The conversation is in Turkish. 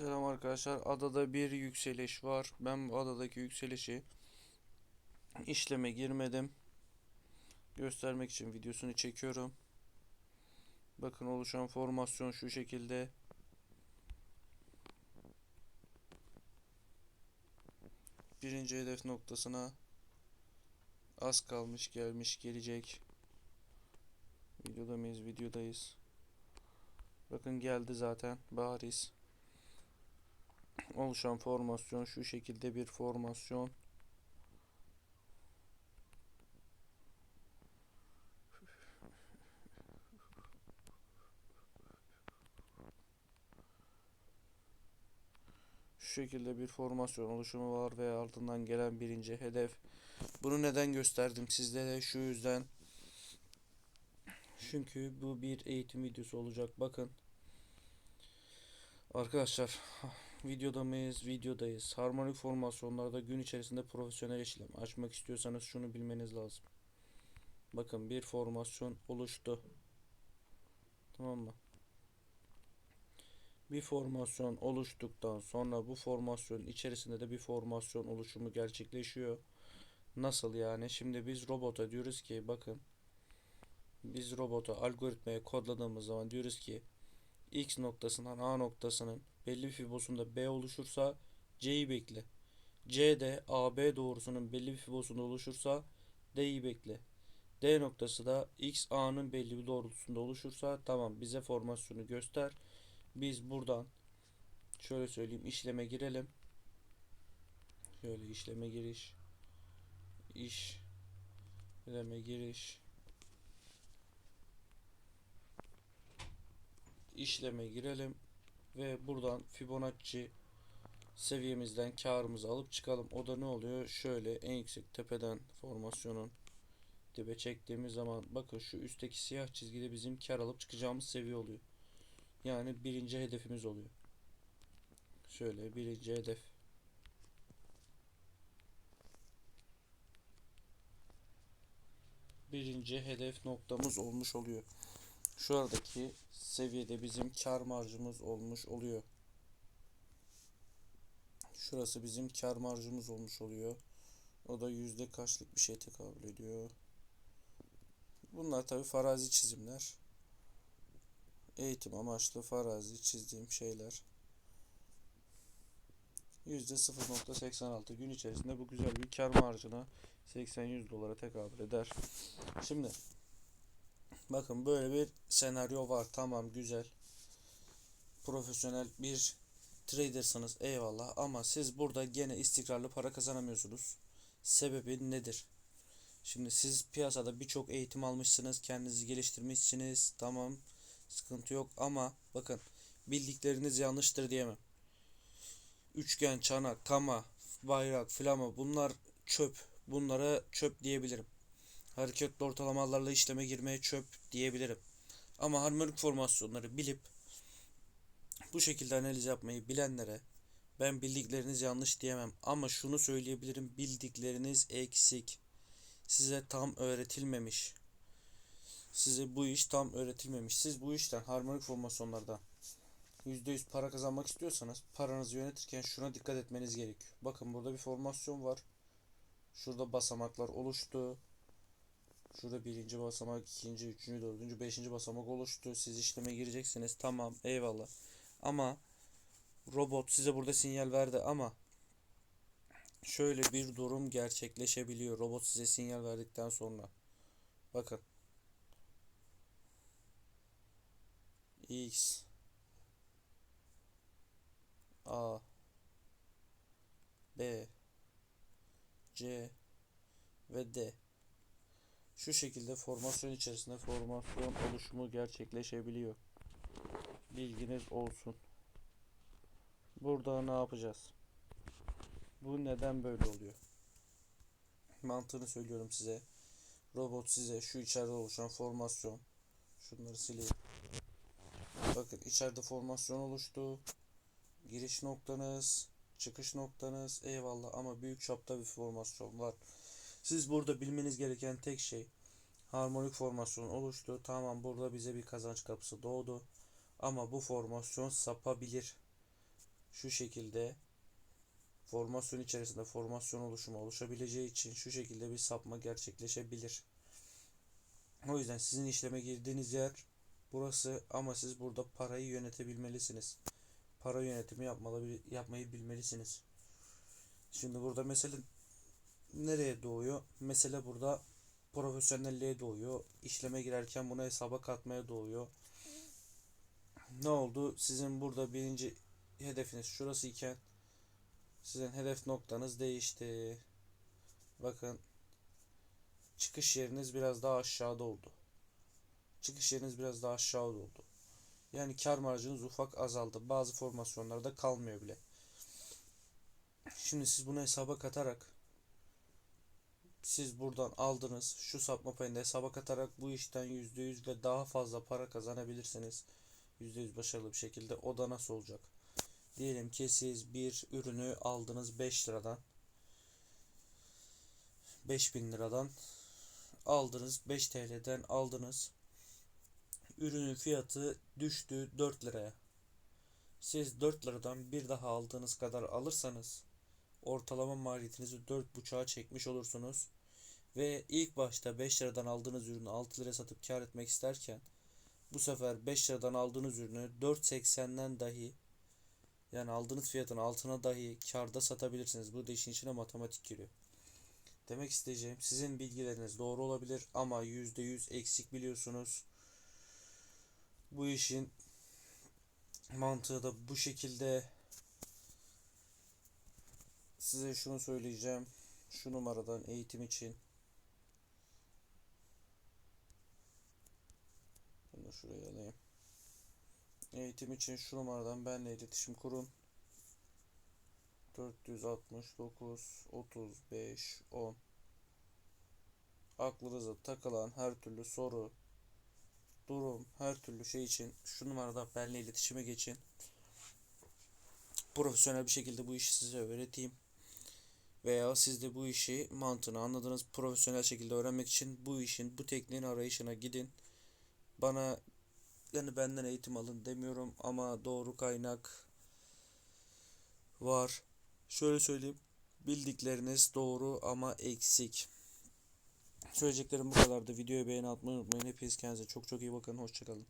Selam arkadaşlar. Adada bir yükseliş var. Ben bu adadaki yükselişi işleme girmedim. Göstermek için videosunu çekiyorum. Bakın oluşan formasyon şu şekilde. Birinci hedef noktasına az kalmış gelmiş gelecek. Videoda mıyız? Videodayız. Bakın geldi zaten bariz oluşan formasyon şu şekilde bir formasyon. Şu şekilde bir formasyon oluşumu var ve ardından gelen birinci hedef. Bunu neden gösterdim sizlere? Şu yüzden. Çünkü bu bir eğitim videosu olacak. Bakın. Arkadaşlar videoda mıyız? Videodayız. Harmonik formasyonlarda gün içerisinde profesyonel işlem açmak istiyorsanız şunu bilmeniz lazım. Bakın bir formasyon oluştu. Tamam mı? Bir formasyon oluştuktan sonra bu formasyonun içerisinde de bir formasyon oluşumu gerçekleşiyor. Nasıl yani? Şimdi biz robota diyoruz ki bakın biz robota algoritmaya kodladığımız zaman diyoruz ki X noktasından A noktasının belli bir fibosunda B oluşursa C'yi bekle. C'de AB doğrusunun belli bir fibosunda oluşursa D'yi bekle. D noktası da X A'nın belli bir doğrultusunda oluşursa tamam bize formasyonu göster. Biz buradan şöyle söyleyeyim işleme girelim. Şöyle işleme giriş. İşleme giriş. işleme girelim ve buradan Fibonacci seviyemizden karımızı alıp çıkalım. O da ne oluyor? Şöyle en yüksek tepeden formasyonun dibe çektiğimiz zaman bakın şu üstteki siyah çizgide bizim kar alıp çıkacağımız seviye oluyor. Yani birinci hedefimiz oluyor. Şöyle birinci hedef. Birinci hedef noktamız olmuş oluyor. Şu aradaki seviyede bizim kar marjımız olmuş oluyor. Şurası bizim kar marjımız olmuş oluyor. O da yüzde kaçlık bir şey tekabül ediyor. Bunlar tabi farazi çizimler. Eğitim amaçlı farazi çizdiğim şeyler. Yüzde 0.86 gün içerisinde bu güzel bir kar marjına 80-100 dolara tekabül eder. Şimdi Bakın böyle bir senaryo var. Tamam güzel. Profesyonel bir tradersınız eyvallah ama siz burada gene istikrarlı para kazanamıyorsunuz. Sebebi nedir? Şimdi siz piyasada birçok eğitim almışsınız, kendinizi geliştirmişsiniz. Tamam, sıkıntı yok ama bakın bildikleriniz yanlıştır diyemem. Üçgen, çanak, kama, bayrak, flama bunlar çöp. Bunlara çöp diyebilirim hareketli ortalamalarla işleme girmeye çöp diyebilirim. Ama harmonik formasyonları bilip bu şekilde analiz yapmayı bilenlere ben bildikleriniz yanlış diyemem ama şunu söyleyebilirim bildikleriniz eksik. Size tam öğretilmemiş. Size bu iş tam öğretilmemiş. Siz bu işten harmonik formasyonlardan %100 para kazanmak istiyorsanız paranızı yönetirken şuna dikkat etmeniz gerekiyor. Bakın burada bir formasyon var. Şurada basamaklar oluştu. Şurada birinci basamak, ikinci, üçüncü, dördüncü, beşinci basamak oluştu. Siz işleme gireceksiniz. Tamam eyvallah. Ama robot size burada sinyal verdi ama şöyle bir durum gerçekleşebiliyor. Robot size sinyal verdikten sonra. Bakın. X A B C ve D şu şekilde formasyon içerisinde formasyon oluşumu gerçekleşebiliyor. Bilginiz olsun. Burada ne yapacağız? Bu neden böyle oluyor? Mantığını söylüyorum size. Robot size şu içeride oluşan formasyon. Şunları sileyim. Bakın içeride formasyon oluştu. Giriş noktanız, çıkış noktanız eyvallah ama büyük çapta bir formasyon var. Siz burada bilmeniz gereken tek şey harmonik formasyon oluştu. Tamam burada bize bir kazanç kapısı doğdu. Ama bu formasyon sapabilir. şu şekilde formasyon içerisinde formasyon oluşumu oluşabileceği için şu şekilde bir sapma gerçekleşebilir. O yüzden sizin işleme girdiğiniz yer burası ama siz burada parayı yönetebilmelisiniz. Para yönetimi yapmalı, yapmayı bilmelisiniz. Şimdi burada mesele nereye doğuyor? Mesele burada profesyonelliğe doğuyor. İşleme girerken bunu hesaba katmaya doğuyor. Ne oldu? Sizin burada birinci hedefiniz şurası iken sizin hedef noktanız değişti. Bakın çıkış yeriniz biraz daha aşağıda oldu. Çıkış yeriniz biraz daha aşağıda oldu. Yani kar marjınız ufak azaldı. Bazı formasyonlarda kalmıyor bile. Şimdi siz bunu hesaba katarak siz buradan aldınız. Şu sapma payını hesaba katarak bu işten %100 ve daha fazla para kazanabilirsiniz. %100 başarılı bir şekilde. O da nasıl olacak? Diyelim ki siz bir ürünü aldınız 5 liradan. 5000 liradan aldınız 5 TL'den aldınız. Ürünün fiyatı düştü 4 liraya. Siz 4 liradan bir daha aldığınız kadar alırsanız ortalama maliyetinizi 4.5'a çekmiş olursunuz. Ve ilk başta 5 liradan aldığınız ürünü 6 liraya satıp kar etmek isterken bu sefer 5 liradan aldığınız ürünü 4.80'den dahi yani aldığınız fiyatın altına dahi karda satabilirsiniz. Bu da işin içine matematik giriyor. Demek isteyeceğim sizin bilgileriniz doğru olabilir ama %100 eksik biliyorsunuz. Bu işin mantığı da bu şekilde. Size şunu söyleyeceğim. Şu numaradan eğitim için Bunu şuraya alayım. Eğitim için şu numaradan benimle iletişim kurun. 469 35 10 Aklınıza takılan her türlü soru, durum, her türlü şey için şu numaradan benimle iletişime geçin. Profesyonel bir şekilde bu işi size öğreteyim. Veya siz de bu işi mantığını anladınız. Profesyonel şekilde öğrenmek için bu işin, bu tekniğin arayışına gidin. Bana yani benden eğitim alın demiyorum ama doğru kaynak var. Şöyle söyleyeyim. Bildikleriniz doğru ama eksik. Söyleyeceklerim bu kadardı. Videoyu beğeni atmayı unutmayın. Hepiniz kendinize çok çok iyi bakın. Hoşçakalın.